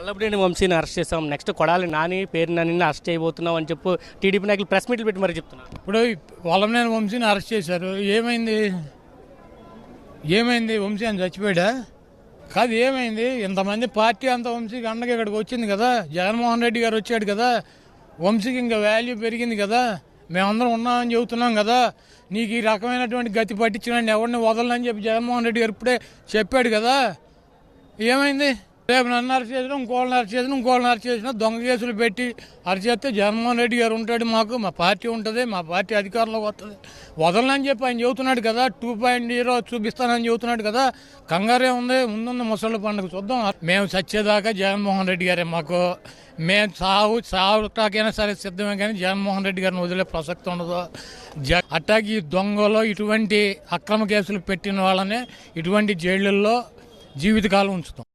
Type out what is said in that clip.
వల్లభనేని వంశీని అరెస్ట్ చేసాం నెక్స్ట్ కొడాలి నాని పేరు నాని అరెస్ట్ చేయబోతున్నాం అని చెప్పు టీడీపీ నాయకులు ప్రెస్ మీట్లు పెట్టి మరి చెప్తున్నారు. ఇప్పుడు వల్లమనేని వంశీని అరెస్ట్ చేశారు. ఏమైంది? ఏమైంది? వంశీ అని చచ్చిపోయాడా? కాదు ఏమైంది? ఇంతమంది పార్టీ అంత వంశీకి అండగా ఇక్కడికి వచ్చింది కదా. జగన్మోహన్ రెడ్డి గారు వచ్చాడు కదా. వంశీకి ఇంకా వాల్యూ పెరిగింది కదా. మేమందరం ఉన్నామని చెబుతున్నాం కదా. నీకు ఈ రకమైనటువంటి గతి పట్టించిన ఎవరిని వదలని చెప్పి జగన్మోహన్ రెడ్డి గారు ఇప్పుడే చెప్పాడు కదా. ఏమైంది? రేపు నన్ను అరెస్ట్ చేసిన ఇంకోళ్ళని అరెస్ట్ చేసిన ఇంకోళ్ళని అరెస్ట్ దొంగ కేసులు పెట్టి అరెస్ట్ చేస్తే జగన్మోహన్ రెడ్డి గారు ఉంటాడు మాకు మా పార్టీ ఉంటుంది మా పార్టీ అధికారంలోకి వస్తుంది. వదలనని చెప్పి ఆయన చెబుతున్నాడు కదా టూ పాయింట్ జీరో చూపిస్తానని చెబుతున్నాడు కదా కంగారే ఉంది ముందున్న ముసళ్ళ పండుగ చూద్దాం. మేము చచ్చేదాకా జగన్మోహన్ రెడ్డి గారే మాకు. మేము సాగు సాగుటాకైనా సరే సిద్ధమే కానీ జగన్మోహన్ రెడ్డి గారిని వదిలే ప్రసక్తి ఉండదు. జ అట్టాకి ఈ దొంగలో ఇటువంటి అక్రమ కేసులు పెట్టిన వాళ్ళనే ఇటువంటి జైళ్ళల్లో జీవితకాలం ఉంచుతాం.